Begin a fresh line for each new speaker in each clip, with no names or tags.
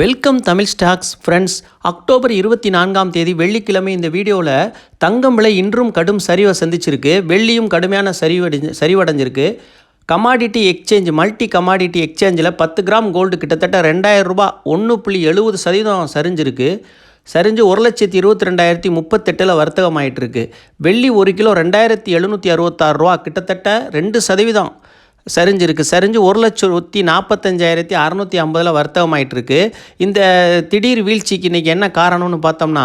Welcome Tamil stocks friends October இருபத்தி நான்காம் தேதி வெள்ளிக்கிழமை இந்த வீடியோவில் தங்கம் விலை இன்றும் கடும் சரிவை சந்திச்சிருக்கு. வெள்ளியும் கடுமையான சரிவடை சரிவடைஞ்சிருக்கு. கமாடிட்டி எக்ஸ்சேஞ்ச் மல்டி கமாடிட்டி எக்ஸ்சேஞ்சில் பத்து கிராம் கோல்டு கிட்டத்தட்ட ரெண்டாயிரம் ரூபா ஒன்று புள்ளி எழுபது சதவீதம் சரிஞ்சிருக்கு. சரிஞ்சு ஒரு லட்சத்தி இருபத்தி ரெண்டாயிரத்தி முப்பத்தெட்டில் வர்த்தகம் ஆகிட்டுருக்கு வெள்ளி ஒரு கிலோ ரெண்டாயிரத்தி எழுநூற்றி அறுபத்தாறு ரூபா கிட்டத்தட்ட ரெண்டு சதவீதம் சரிஞ்சிருக்கு. சரிஞ்சு ஒரு லட்சத்தி நாற்பத்தஞ்சாயிரத்தி அறநூற்றி ஐம்பதில் வர்த்தகமாயிட்டிருக்கு. இந்த திடீர் வீழ்ச்சிக்கு இன்றைக்கி என்ன காரணம்னு பார்த்தோம்னா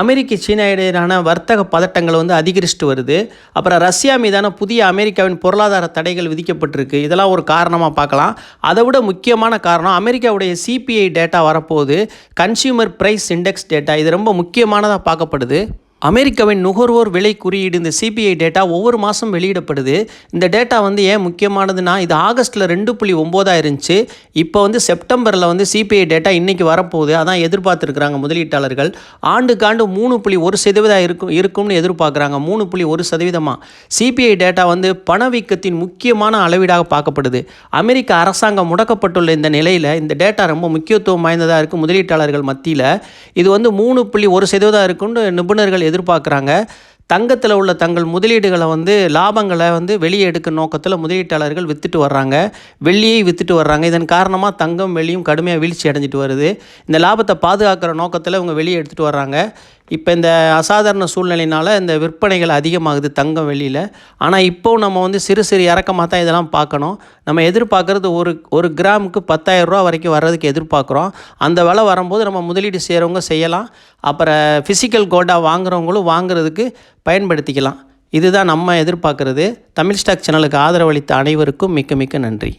அமெரிக்க சீனா இடையிலான வர்த்தக பதட்டங்கள் வந்து அதிகரிச்சுட்டு வருது. அப்புறம் ரஷ்யா மீதான புதிய அமெரிக்காவின் பொருளாதார தடைகள் விதிக்கப்பட்டிருக்கு. இதெல்லாம் ஒரு காரணமாக பார்க்கலாம். அதை விட முக்கியமான காரணம் அமெரிக்காவுடைய சிபிஐ டேட்டா வரப்போகுது. கன்சியூமர் ப்ரைஸ் இண்டெக்ஸ் டேட்டா இது ரொம்ப முக்கியமானதாக பார்க்கப்படுது. அமெரிக்காவின் நுகர்வோர் விலை குறியீடு இந்த சிபிஐ டேட்டா ஒவ்வொரு மாதம் வெளியிடப்படுது. இந்த டேட்டா வந்து ஏன் முக்கியமானதுன்னா இது ஆகஸ்ட்டில் ரெண்டு புள்ளி ஒம்போதாக இருந்துச்சு. இப்போ வந்து செப்டம்பரில் வந்து சிபிஐ டேட்டா இன்றைக்கி வரப்போகுது. அதான் எதிர்பார்த்துருக்குறாங்க முதலீட்டாளர்கள். ஆண்டுக்காண்டு மூணு புள்ளி ஒரு சதவீதம் இருக்கும் இருக்கும்னு எதிர்பார்க்குறாங்க. மூணு புள்ளி ஒரு சதவீதமாக சிபிஐ டேட்டா வந்து பணவீக்கத்தின் முக்கியமான அளவீடாக பார்க்கப்படுது. அமெரிக்க அரசாங்கம் முடக்கப்பட்டுள்ள இந்த நிலையில் இந்த டேட்டா ரொம்ப முக்கியத்துவம் வாய்ந்ததாக இருக்குது முதலீட்டாளர்கள் மத்தியில். இது வந்து மூணு புள்ளி ஒரு சதவீதம் இருக்குன்னு நிபுணர்கள் எதிர்பார்க்குறாங்க. தங்கத்தில் உள்ள தங்கள் முதலீடுகளை வந்து லாபங்களை வந்து வெளியே எடுக்க நோக்கத்தில் முதலீட்டாளர்கள் விற்றுட்டு வர்றாங்க. வெள்ளியை விற்றுட்டு வர்றாங்க. இதன் காரணமாக தங்கம் வெள்ளியும் கடுமையாக வீழ்ச்சி அடைஞ்சிட்டு வருது. இந்த லாபத்தை பாதுகாக்கிற நோக்கத்தில் இவங்க வெளியே எடுத்துகிட்டு வர்றாங்க. இப்போ இந்த அசாதாரண சூழ்நிலையினால் இந்த விற்பனைகள் அதிகமாகுது தங்கம் வெளியில். ஆனால் இப்போவும் நம்ம வந்து சிறு சிறு இறக்கமாக தான் இதெல்லாம் பார்க்கணும். நம்ம எதிர்பார்க்குறது ஒரு ஒரு கிராமுக்கு பத்தாயிரரூபா வரைக்கும் வர்றதுக்கு எதிர்பார்க்குறோம். அந்த விலை வரும்போது நம்ம முதலீடு செய்கிறவங்க செய்யலாம். அப்புறம் ஃபிசிக்கல் கோல்டாக வாங்குகிறவங்களும் வாங்குறதுக்கு பயன்படுத்திக்கலாம். இதுதான் நம்ம எதிர்பார்க்குறது. தமிழ் ஸ்டாக் சேனலுக்கு ஆதரவளித்த அனைவருக்கும் மிக்க மிக்க நன்றி.